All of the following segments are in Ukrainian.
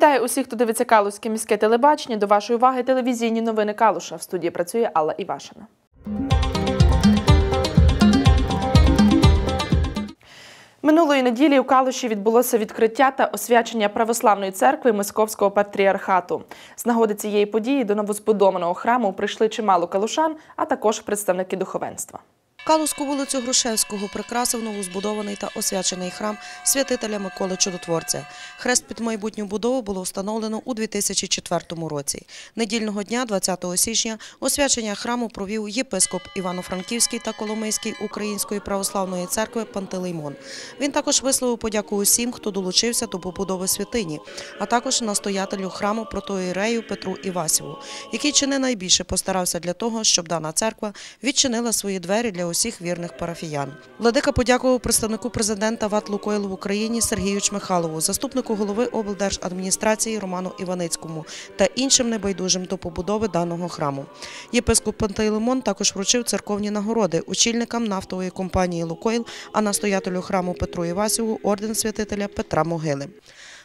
Вітаю усіх, хто дивиться Калузьке міське телебачення. До вашої уваги телевізійні новини Калуша. В студії працює Алла Івашина. Минулої неділі у Калуші відбулося відкриття та освячення православної церкви Московського патріархату. З нагоди цієї події до новозбудованого храму прийшли чимало калушан, а також представники духовенства. Калузьку вулицю Грушевського прикрасив новозбудований та освячений храм святителя Миколи Чудотворця. Хрест під майбутню будову було встановлено у 2004 році. Недільного дня, 20 січня, освячення храму провів єпископ Івано-Франківський та Коломийський Української православної церкви Пантелеймон. Він також висловив подяку усім, хто долучився до побудови святині, а також настоятелю храму протоірею Петру Івасіву, який чи не найбільше постарався для того, щоб дана церква відчинила свої двері для усіх вірних парафіян. Владика подякував представнику президента ВАТ «Лукойл» в Україні Сергію Чмихалову, заступнику голови облдержадміністрації Роману Іваницькому та іншим небайдужим до побудови даного храму. Єпископ Пантелеймон також вручив церковні нагороди очільникам нафтової компанії «Лукойл», а настоятелю храму Петру Івасіву орден святителя Петра Могили.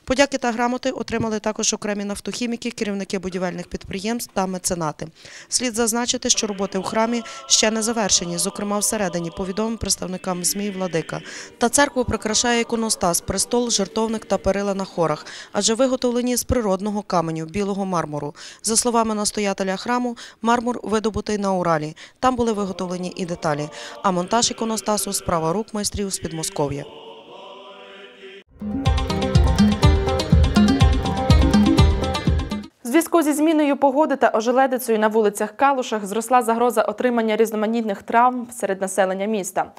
Подяки та грамоти отримали також окремі нафтохіміки, керівники будівельних підприємств та меценати. Слід зазначити, що роботи в храмі ще не завершені, зокрема всередині, повідомив представникам ЗМІ Владика. Та церкву прикрашає іконостас, престол, жертовник та перила на хорах, адже виготовлені з природного каменю, білого мармуру. За словами настоятеля храму, мармур видобутий на Уралі. Там були виготовлені і деталі. А монтаж іконостасу – справа рук майстрів з Підмосков'я. Зв'язку зі зміною погоди та ожеледицею на вулицях Калушах зросла загроза отримання різноманітних травм серед населення міста.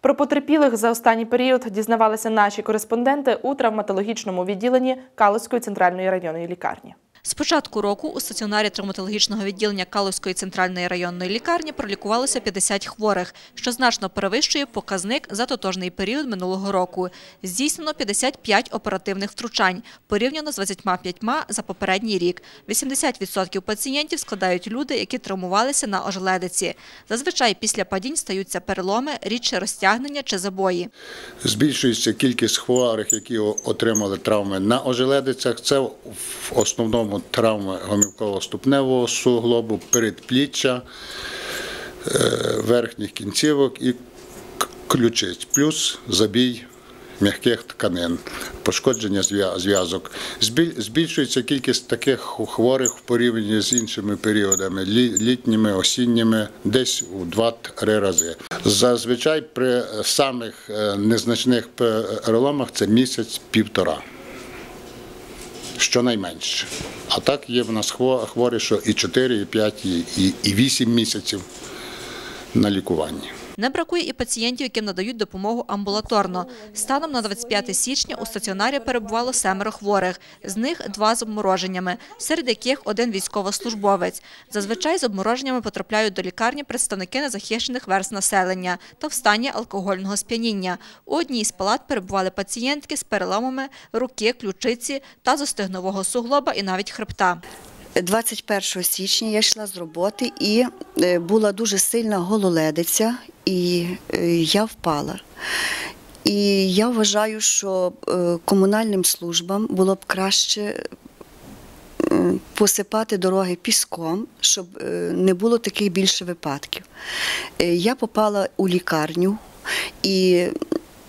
Про потерпілих за останній період дізнавалися наші кореспонденти у травматологічному відділенні Калуської центральної районної лікарні. З початку року у стаціонарі травматологічного відділення Калузької центральної районної лікарні пролікувалося 50 хворих, що значно перевищує показник за тотожний період минулого року. Здійснено 55 оперативних втручань, порівняно з 25 за попередній рік. 80% пацієнтів складають люди, які травмувалися на ожеледиці. Зазвичай після падінь стаються переломи, рідше розтягнення чи забої. Збільшується кількість хворих, які отримали травми на ожеледицях. Це в основному травми гомілково-ступневого суглобу, передпліччя, верхніх кінцівок і ключиць, плюс забій м'яких тканин, пошкодження зв'язок. Збільшується кількість таких хворих в порівнянні з іншими періодами, літніми, осінніми, десь у 2-3 рази. Зазвичай при самих незначних переломах це місяць-півтора щонайменше. А так є в нас хворі, що і 4, і 5, і, і 8 місяців на лікуванні. Не бракує і пацієнтів, яким надають допомогу амбулаторно. Станом на 25 січня у стаціонарі перебувало семеро хворих, з них два з обмороженнями, серед яких один військовослужбовець. Зазвичай з обмороженнями потрапляють до лікарні представники незахищених верст населення та в стані алкогольного сп'яніння. У одній з палат перебували пацієнтки з переламами руки, ключиці та зостигнового суглоба і навіть хребта. 21 січня я йшла з роботи і була дуже сильна гололедиця, і я впала. І я вважаю, що комунальним службам було б краще посипати дороги піском, щоб не було таких більше випадків. Я попала у лікарню і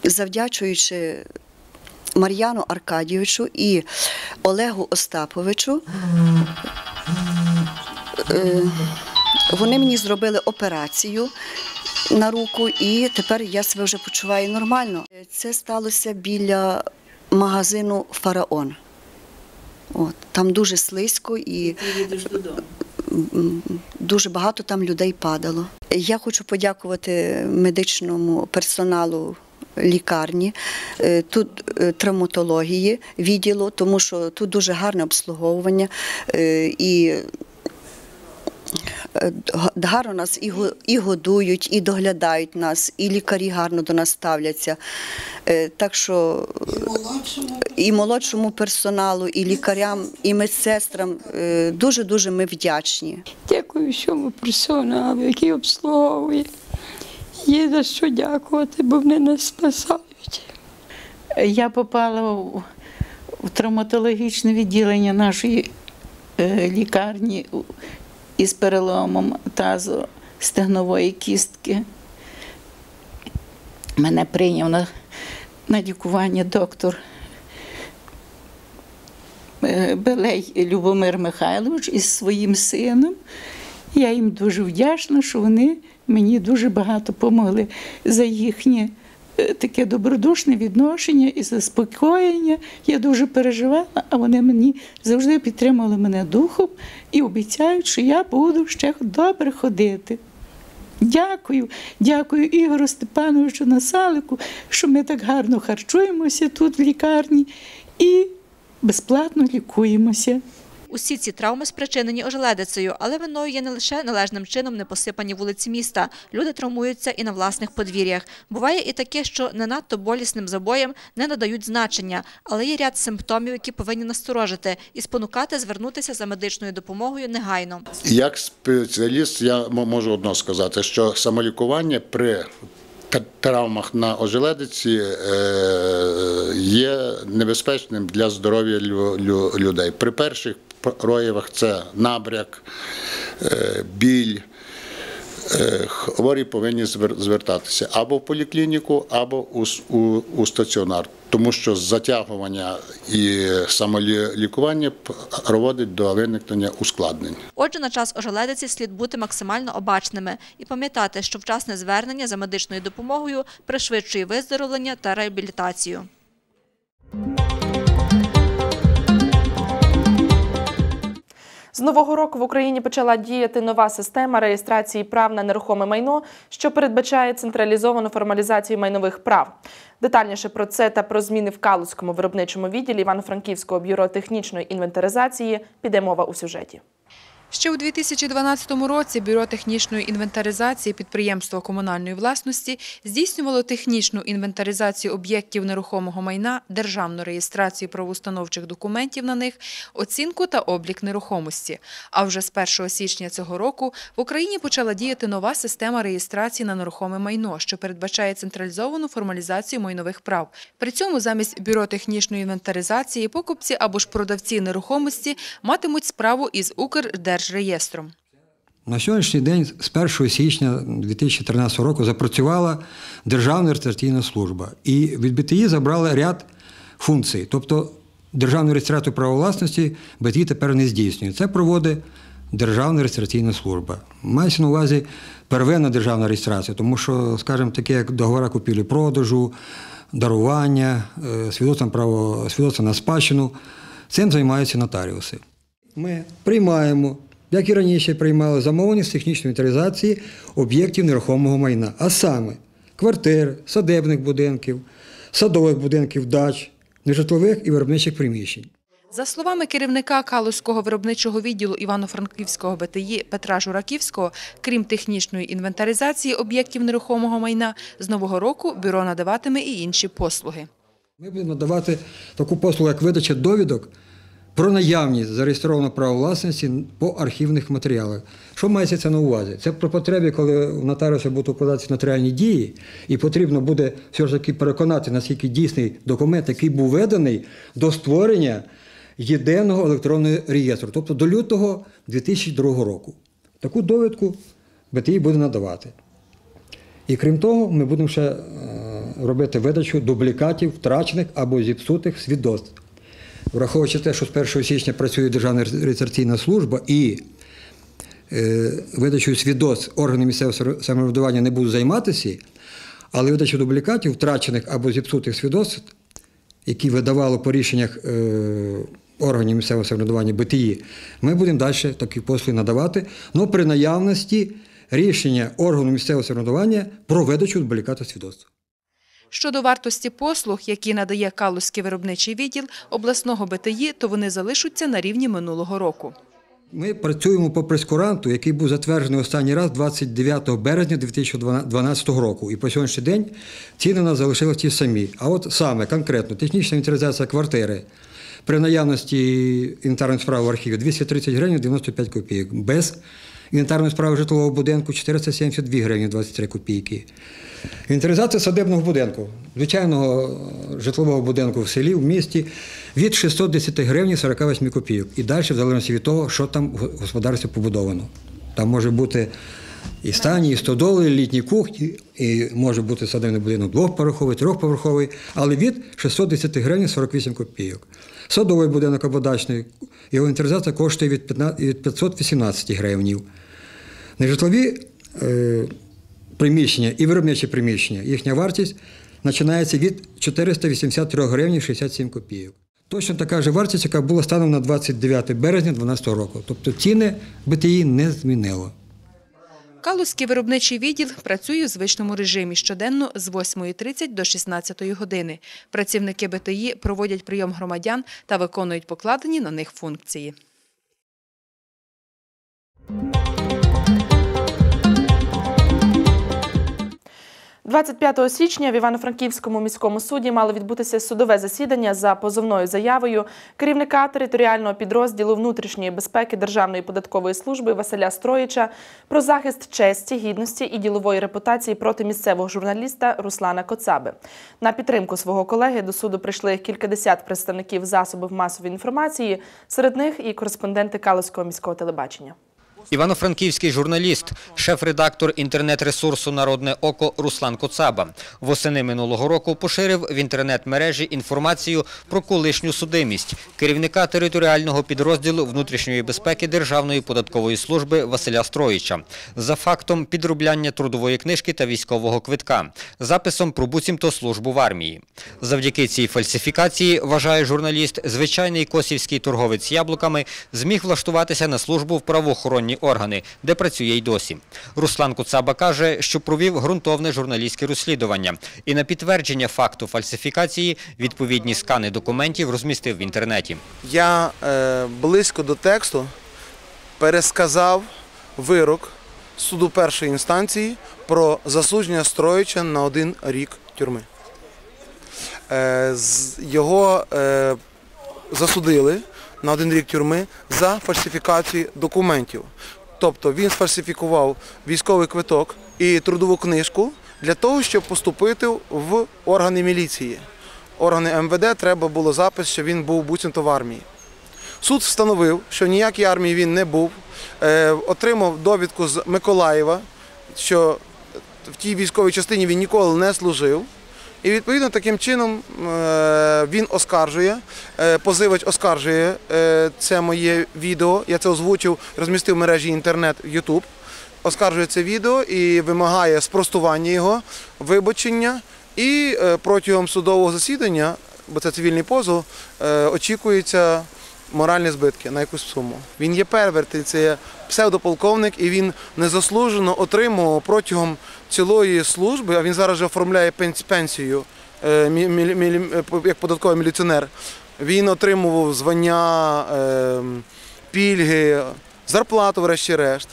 завдячуючи Мар'яну Аркадійовичу і Олегу Остаповичу. Вони мені зробили операцію на руку, і тепер я себе вже почуваю нормально. Це сталося біля магазину Фараон. От, Там дуже слизько і дуже багато там людей падало. Я хочу подякувати медичному персоналу лікарні, тут травматології відділу, тому що тут дуже гарне обслуговування і гарно нас і годують, і доглядають нас, і лікарі гарно до нас ставляться. Так що і молодшому персоналу, і лікарям, і медсестрам дуже-дуже ми вдячні. Дякую всьому персоналу, який обслуговує. Є за що дякувати, бо вони нас спасають. Я попала в, травматологічне відділення нашої е, лікарні із переломом тазу стегнової кістки. Мене прийняв на, на лікування доктор е, Белей Любомир Михайлович із своїм сином. Я їм дуже вдячна, що вони мені дуже багато допомогли за їхнє е, таке добродушне відношення і заспокоєння. Я дуже переживала, а вони мені завжди підтримали мене духом і обіцяють, що я буду ще добре ходити. Дякую, дякую Ігору Степановичу Насалику, що ми так гарно харчуємося тут в лікарні і безплатно лікуємося. Усі ці травми спричинені ожеледицею, але виною є не лише належним чином не посипані вулиці міста. Люди травмуються і на власних подвір'ях. Буває і таке, що не надто болісним забоям не надають значення, але є ряд симптомів, які повинні насторожити і спонукати звернутися за медичною допомогою негайно. Як спеціаліст, я можу одно сказати, що самолікування при травмах на ожеледиці е, є небезпечним для здоров'я лю- лю- людей. При перших проявах це набряк, е, біль. Е, Хворі повинні звер- звертатися або в поліклініку, або у, у, у стаціонар, тому що затягування і самолікування п- приводить до виникнення ускладнень. Отже, на час ожеледиці слід бути максимально обачними і пам'ятати, що вчасне звернення за медичною допомогою пришвидшує виздоровлення та реабілітацію. З нового року в Україні почала діяти нова система реєстрації прав на нерухоме майно, що передбачає централізовану формалізацію майнових прав. Детальніше про це та про зміни в Калузькому виробничому відділі Івано-Франківського бюро технічної інвентаризації піде мова у сюжеті. Ще у 2012 році Бюро технічної інвентаризації підприємства комунальної власності здійснювало технічну інвентаризацію об'єктів нерухомого майна, державну реєстрацію правоустановчих документів на них, оцінку та облік нерухомості. А вже з 1 січня цього року в Україні почала діяти нова система реєстрації на нерухоме майно, що передбачає централізовану формалізацію майнових прав. При цьому замість бюро технічної інвентаризації покупці або ж продавці нерухомості матимуть справу із Укрдержреєстром. На сьогоднішній день з 1 січня 2013 року запрацювала Державна реєстраційна служба. І від БТІ забрали ряд функцій. Тобто державну реєстрацію права власності БТІ тепер не здійснює. Це проводить Державна реєстраційна служба. Мається на увазі первинна державна реєстрація, тому що, скажімо, таке, як договори купівлі-продажу, дарування, е, свідоцтво, право, свідоцтво на спадщину, цим займаються нотаріуси. Ми приймаємо, як і раніше приймали, замовлення з технічної інвентаризації об'єктів нерухомого майна, а саме квартир, садебних будинків, садових будинків, дач, нежитлових і виробничих приміщень. За словами керівника Калузького виробничого відділу Івано-Франківського БТІ Петра Жураківського, крім технічної інвентаризації об'єктів нерухомого майна, з нового року бюро надаватиме і інші послуги. Ми будемо надавати таку послугу, як видача довідок про наявність зареєстрованого права власності по архівних матеріалах. Що мається це на увазі? Це про потреби, коли у нотаріуса будуть укладатися нотаріальні дії, і потрібно буде все ж таки переконати, наскільки дійсний документ, який був виданий до створення єдиного електронного реєстру, тобто до лютого 2002 року. Таку довідку БТІ буде надавати. І крім того, ми будемо ще е, робити видачу дублікатів втрачених або зіпсутих свідоцтв. Враховуючи те, що з 1 січня працює Державна реєстраційна служба і е, видачою свідоцтв органи місцевого самоврядування не будуть займатися, але видачу дублікатів втрачених або зіпсутих свідоцтв, які видавало по рішеннях е, органів місцевого самоврядування БТІ, ми будемо далі такі послуги надавати, але при наявності рішення органу місцевого самоврядування про видачу дубліката свідоцтва. Щодо вартості послуг, які надає Калузький виробничий відділ обласного БТІ, то вони залишаться на рівні минулого року. Ми працюємо по прескуранту, який був затверджений останній раз 29 березня 2012 року. І по сьогоднішній день ціни у нас залишились ті самі. А от саме конкретно технічна інвентаризація квартири при наявності інвентарної справи в архіві 230 гривень 95 копійок без Інвентарної справи житлового будинку 472 гривні 23 копійки. Інвентаризація садибного будинку, звичайного е, житлового будинку в селі, в місті від 610 гривень 48 копійок. І далі, в залежності від того, що там в господарстві побудовано. Там може бути і стані, і стодоли, і літні кухні, і може бути садибний будинок двохповерховий, трьохповерховий, але від 610 гривень 48 копійок. Садовий будинок або дачний, його інвентаризація коштує від 15 від 518 гривнів. Нежитлові е, приміщення і виробничі приміщення, їхня вартість починається від 483 гривні 67 копійок. Точно така ж вартість, яка була станом на 29 березня 2012 року. Тобто ціни БТІ не змінило. Калузький виробничий відділ працює у звичному режимі щоденно з 8.30 до 16 години. Працівники БТІ проводять прийом громадян та виконують покладені на них функції. 25 січня в Івано-Франківському міському суді мало відбутися судове засідання за позовною заявою керівника територіального підрозділу внутрішньої безпеки Державної податкової служби Василя Строїча про захист честі, гідності і ділової репутації проти місцевого журналіста Руслана Коцаби. На підтримку свого колеги до суду прийшли кількадесят представників засобів масової інформації, серед них і кореспонденти Калузького міського телебачення. Івано-франківський журналіст, шеф-редактор інтернет-ресурсу Народне око Руслан Коцаба восени минулого року поширив в інтернет-мережі інформацію про колишню судимість керівника територіального підрозділу внутрішньої безпеки Державної податкової служби Василя Строїча за фактом підробляння трудової книжки та військового квитка, записом про буцімто службу в армії. Завдяки цій фальсифікації, вважає журналіст, звичайний косівський торговець яблуками зміг влаштуватися на службу в правоохоронні органи, де працює й досі. Руслан Куцаба каже, що провів ґрунтовне журналістське розслідування і на підтвердження факту фальсифікації відповідні скани документів розмістив в інтернеті. Я е, близько до тексту пересказав вирок суду першої інстанції про засудження Строїча на один рік тюрми. Е, його е, засудили на один рік тюрми за фальсифікацію документів. Тобто він сфальсифікував військовий квиток і трудову книжку для того, щоб поступити в органи міліції. Органи МВД треба було запис, що він був буцімто в армії. Суд встановив, що ніякій армії він не був, е, отримав довідку з Миколаєва, що в тій військовій частині він ніколи не служив. І відповідно таким чином е, він оскаржує, е, позивач оскаржує е, це моє відео. Я це озвучив, розмістив в мережі інтернет Ютуб. Оскаржує це відео і вимагає спростування його, вибачення. І протягом судового засідання, бо це цивільний позов, очікується моральні збитки на якусь суму. Він є перверт, це є псевдополковник, і він незаслужено отримував протягом цілої служби, а він зараз вже оформляє пенсію е, е, як податковий міліціонер. Він отримував звання, е, пільги, зарплату, врешті-решт.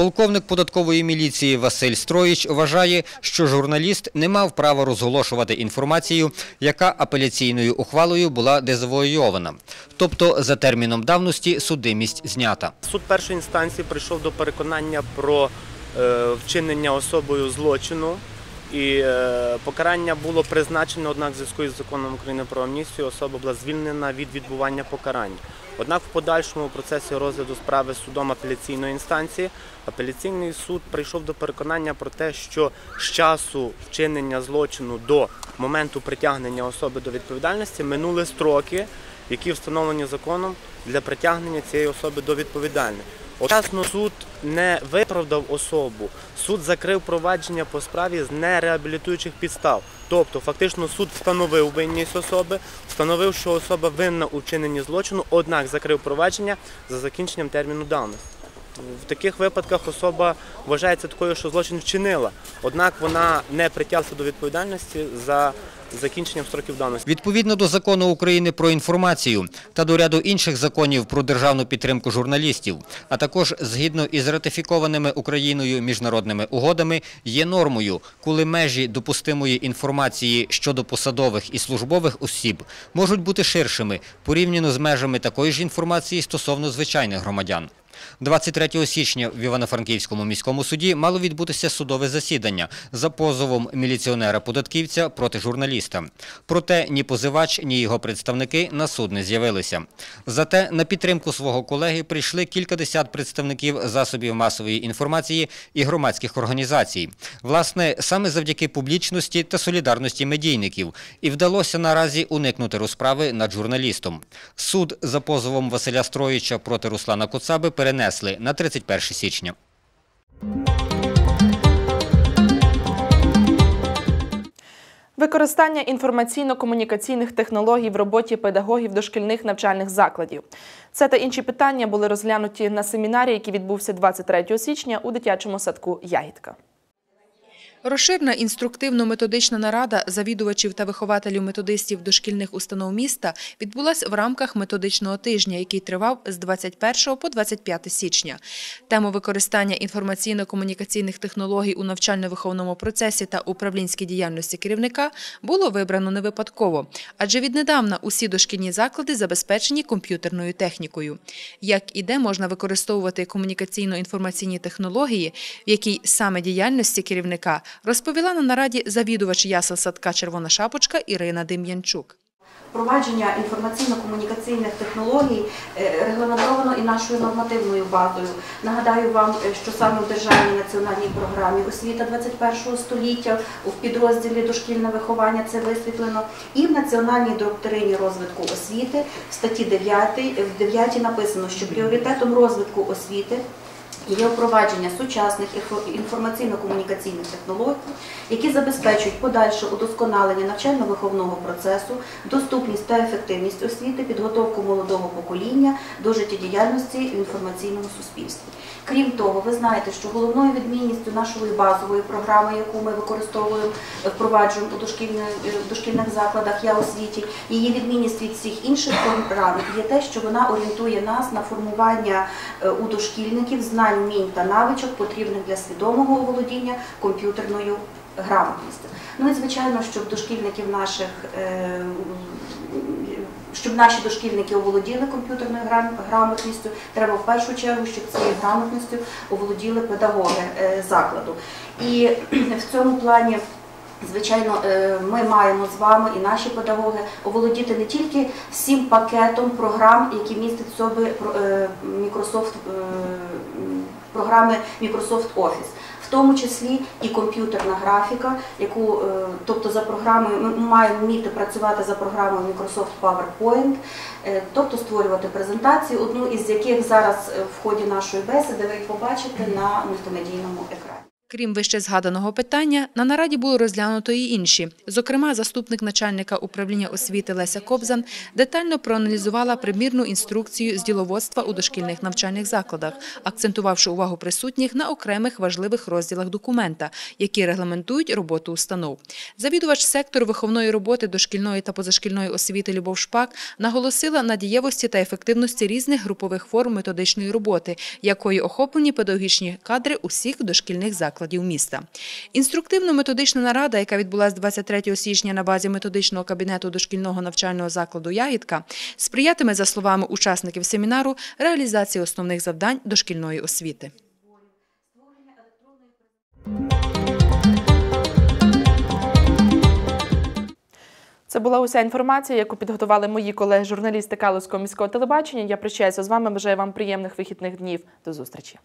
Полковник податкової міліції Василь Строїч вважає, що журналіст не мав права розголошувати інформацію, яка апеляційною ухвалою була дезавуйована. Тобто за терміном давності судимість знята. Суд першої інстанції прийшов до переконання про е, вчинення особою злочину. І е, покарання було призначено, однак в зв'язку із законом України про амністію особа була звільнена від відбування покарання. Однак в подальшому процесі розгляду справи судом апеляційної інстанції апеляційний суд прийшов до переконання про те, що з часу вчинення злочину до моменту притягнення особи до відповідальності минули строки, які встановлені законом для притягнення цієї особи до відповідальності. Одночасно суд не виправдав особу, суд закрив провадження по справі з нереабілітуючих підстав. Тобто, фактично, суд встановив винність особи, встановив, що особа винна у вчиненні злочину, однак закрив провадження за закінченням терміну давності. В таких випадках особа вважається такою, що злочин вчинила, однак вона не притягнута до відповідальності за закінченням строків давності. Відповідно до закону України про інформацію та до ряду інших законів про державну підтримку журналістів, а також згідно із ратифікованими Україною міжнародними угодами, є нормою, коли межі допустимої інформації щодо посадових і службових осіб можуть бути ширшими порівняно з межами такої ж інформації стосовно звичайних громадян. 23 січня в Івано-Франківському міському суді мало відбутися судове засідання за позовом міліціонера-податківця проти журналіста. Проте ні позивач, ні його представники на суд не з'явилися. Зате на підтримку свого колеги прийшли кількадесят представників засобів масової інформації і громадських організацій. Власне, саме завдяки публічності та солідарності медійників і вдалося наразі уникнути розправи над журналістом. Суд за позовом Василя Строїча проти Руслана Коцаби перенесли на 31 січня. Використання інформаційно-комунікаційних технологій в роботі педагогів дошкільних навчальних закладів. Це та інші питання були розглянуті на семінарі, який відбувся 23 січня у дитячому садку Ягідка. Розширена інструктивно-методична нарада завідувачів та вихователів методистів дошкільних установ міста відбулась в рамках методичного тижня, який тривав з 21 по 25 січня. Тему використання інформаційно-комунікаційних технологій у навчально-виховному процесі та управлінській діяльності керівника було вибрано не випадково, адже віднедавна усі дошкільні заклади забезпечені комп'ютерною технікою. Як і де можна використовувати комунікаційно-інформаційні технології, в якій саме діяльності керівника розповіла на нараді завідувач ясел садка Червона шапочка Ірина Дем'янчук. Впровадження інформаційно-комунікаційних технологій е, регламентовано і нашою нормативною базою. Нагадаю вам, е, що саме в державній національній програмі освіта 21 століття у підрозділі дошкільне виховання це висвітлено, і в національній доктрині розвитку освіти в статті 9, в 9 написано, що пріоритетом розвитку освіти є впровадження сучасних інформаційно-комунікаційних технологій, які забезпечують подальше удосконалення навчально-виховного процесу, доступність та ефективність освіти, підготовку молодого покоління до життєдіяльності в інформаційному суспільстві. Крім того, ви знаєте, що головною відмінністю нашої базової програми, яку ми використовуємо, впроваджуємо у дошкільних, дошкільних закладах «Я освіті», її відмінність від всіх інших програм є те, що вона орієнтує нас на формування е, у дошкільників знань, вмінь та навичок, потрібних для свідомого оволодіння комп'ютерною грамотністю. Ну і звичайно, щоб дошкільників наших е, щоб наші дошкільники оволоділи комп'ютерною грамотністю, треба в першу чергу, щоб цією грамотністю оволоділи педагоги е, закладу. І в цьому плані. Звичайно, е, ми маємо з вами і наші педагоги оволодіти не тільки всім пакетом програм, які містять в собі Microsoft, програми Microsoft Office, в тому числі і комп'ютерна графіка, яку, е, тобто за програмою, ми маємо вміти працювати за програмою Microsoft PowerPoint, е, тобто створювати презентації, одну із яких зараз е, в ході нашої бесіди ви побачите на мультимедійному екрані. Крім вище згаданого питання, на нараді було розглянуто і інші. Зокрема, заступник начальника управління освіти Леся Кобзан детально проаналізувала примірну інструкцію з діловодства у дошкільних навчальних закладах, акцентувавши увагу присутніх на окремих важливих розділах документа, які регламентують роботу установ. Завідувач сектору виховної роботи дошкільної та позашкільної освіти Любов Шпак наголосила на дієвості та ефективності різних групових форм методичної роботи, якою охоплені педагогічні кадри усіх дошкільних закладів міста. Інструктивно-методична нарада, яка відбулася 23 січня на базі методичного кабінету дошкільного навчального закладу Ягідка, сприятиме, за словами учасників семінару, реалізації основних завдань дошкільної освіти. Це була уся інформація, яку підготували мої колеги-журналісти Калузького міського телебачення. Я прощаюся з вами. Бажаю вам приємних вихідних днів. До зустрічі.